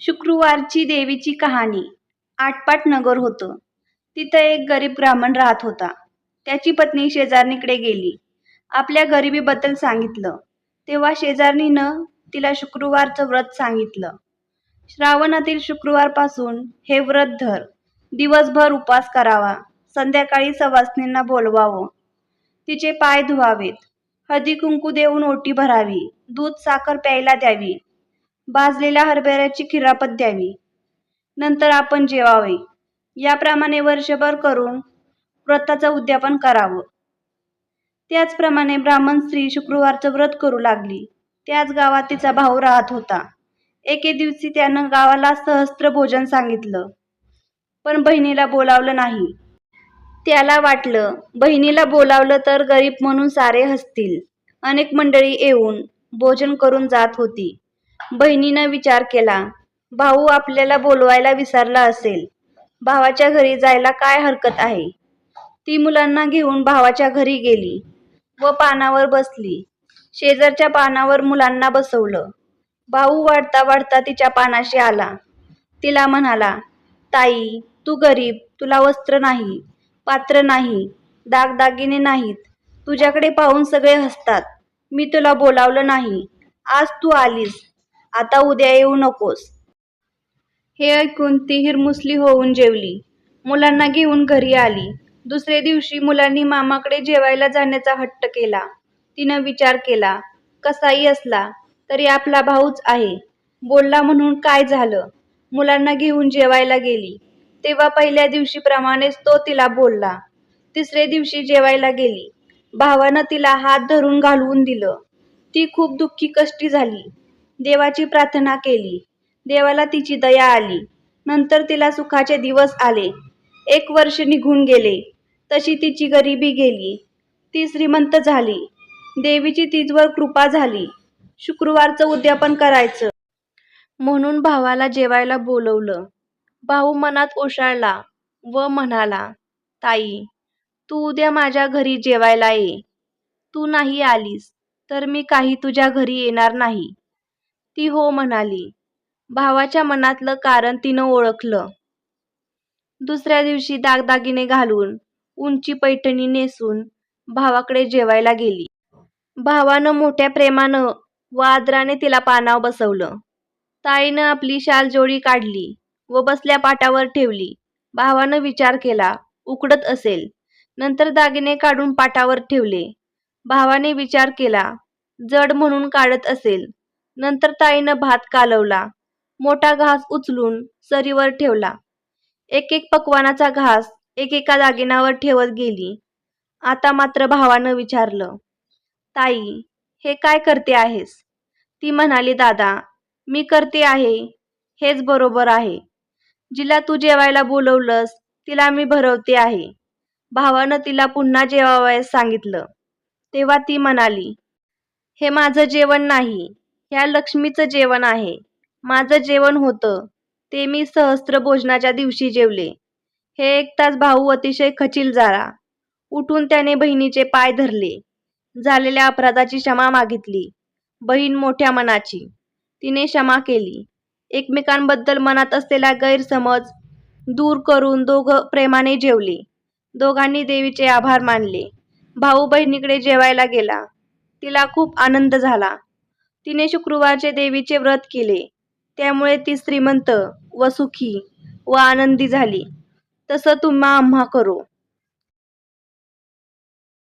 शुक्रवारची देवीची कहाणी आटपाट नगर होतं. तिथं एक गरीब ब्राह्मण राहत होता. त्याची पत्नी शेजारणीकडे गेली. आपल्या गरिबीबद्दल सांगितलं. तेव्हा शेजारणीनं तिला शुक्रवारचं व्रत सांगितलं. श्रावणातील शुक्रवारपासून हे व्रत धर. दिवसभर उपवास करावा. संध्याकाळी सवासनींना बोलवावं. तिचे पाय धुवावेत. हळदी कुंकू देऊन ओटी भरावी. दूध साखर प्यायला द्यावी. भाजलेल्या हरभऱ्याची खिरापत द्यावी. नंतर आपण जेवावे. याप्रमाणे वर्षभर करून व्रताचं उद्यापन करावं. त्याचप्रमाणे ब्राह्मण स्त्री शुक्रवारचं व्रत करू लागली. त्याच गावात तिचा भाऊ राहत होता. एके दिवशी त्यानं गावाला सहस्त्र भोजन सांगितलं. पण बहिणीला बोलावलं नाही. त्याला वाटलं बहिणीला बोलावलं तर गरीब म्हणून सारे हसतील. अनेक मंडळी येऊन भोजन करून जात होती. बहिणीनं विचार केला. भाऊ आपल्याला बोलवायला विसरला असेल. भावाच्या घरी जायला काय हरकत आहे? ती मुलांना घेऊन भावाच्या घरी गेली व पानावर बसली. शेजारच्या पानावर मुलांना बसवलं. भाऊ वाढता वाढता तिच्या पानाशी आला. तिला म्हणाला ताई तू गरीब तुला वस्त्र नाही पात्र नाही दागदागिने नाहीत. तुझ्याकडे पाहून सगळे हसतात. मी तुला बोलावलं नाही. आज तू आलीस. आता उद्या येऊ नकोस. हे ऐकून ती हिरमुसली होऊन जेवली. मुलांना घेऊन घरी आली. दुसरे दिवशी मुलांनी मामाकडे जेवायला जाण्याचा हट्ट केला. तिनं विचार केला कसाही असला तरी आपला भाऊच आहे. बोलला म्हणून काय झालं? मुलांना घेऊन जेवायला गेली. तेव्हा पहिल्या दिवशीप्रमाणेच तो तिला बोलला. तिसरे दिवशी जेवायला गेली. भावानं तिला हात धरून घालवून दिलं. ती खूप दुःखी कष्टी झाली. देवाची प्रार्थना केली. देवाला तिची दया आली. नंतर तिला सुखाचे दिवस आले. एक वर्ष निघून गेले. तशी तिची गरिबी गेली. ती श्रीमंत झाली. देवीची तिजवर कृपा झाली. शुक्रवारचं उद्यापन करायचं. म्हणून भावाला जेवायला बोलवलं. भाऊ मनात ओशाळला व म्हणाला ताई तू उद्या माझ्या घरी जेवायला ये. तू नाही आलीस तर मी काही तुझ्या घरी येणार नाही. ती हो म्हणाली. भावाच्या मनातलं कारण तिनं ओळखलं. दुसऱ्या दिवशी दागदागिने घालून उंची पैठणी नेसून भावाकडे जेवायला गेली. भावानं मोठ्या प्रेमानं व आदराने तिला पानाव बसवलं. ताईनं आपली शाल जोडी काढली व बसल्या पाटावर ठेवली. भावानं विचार केला उकडत असेल. नंतर दागिने काढून पाटावर ठेवले. भावाने विचार केला जड म्हणून काढत असेल. नंतर ताईनं भात कालवला. मोठा घास उचलून सरीवर ठेवला. एक एक पकवानाचा घास एकेका दागिन्यावर ठेवत गेली. आता मात्र भावानं विचारलं ताई हे काय करते आहेस? ती म्हणाली दादा मी करते आहे हेच बरोबर आहे. जिला तू जेवायला बोलवलंस तिला मी भरवते आहे. भावानं तिला पुन्हा जेवावयास सांगितलं. तेव्हा ती म्हणाली हे माझं जेवण नाही ह्या लक्ष्मीचं जेवण आहे. माझं जेवण होतं. ते मी सहस्त्र भोजनाच्या दिवशी जेवले. हे ऐकताच भाऊ अतिशय खचिल झाला. उठून त्याने बहिणीचे पाय धरले. झालेल्या अपराधाची क्षमा मागितली. बहीण मोठ्या मनाची. तिने क्षमा केली. एकमेकांबद्दल मनात असलेला गैरसमज दूर करून दोघं प्रेमाने जेवले. दोघांनी देवीचे आभार मानले. भाऊ बहिणीकडे जेवायला गेला. तिला खूप आनंद झाला. तिने शुक्रवारचे देवीचे व्रत केले. त्यामुळे ती श्रीमंत व सुखी व आनंदी झाली. तसं तुम्हा आम्हा करो.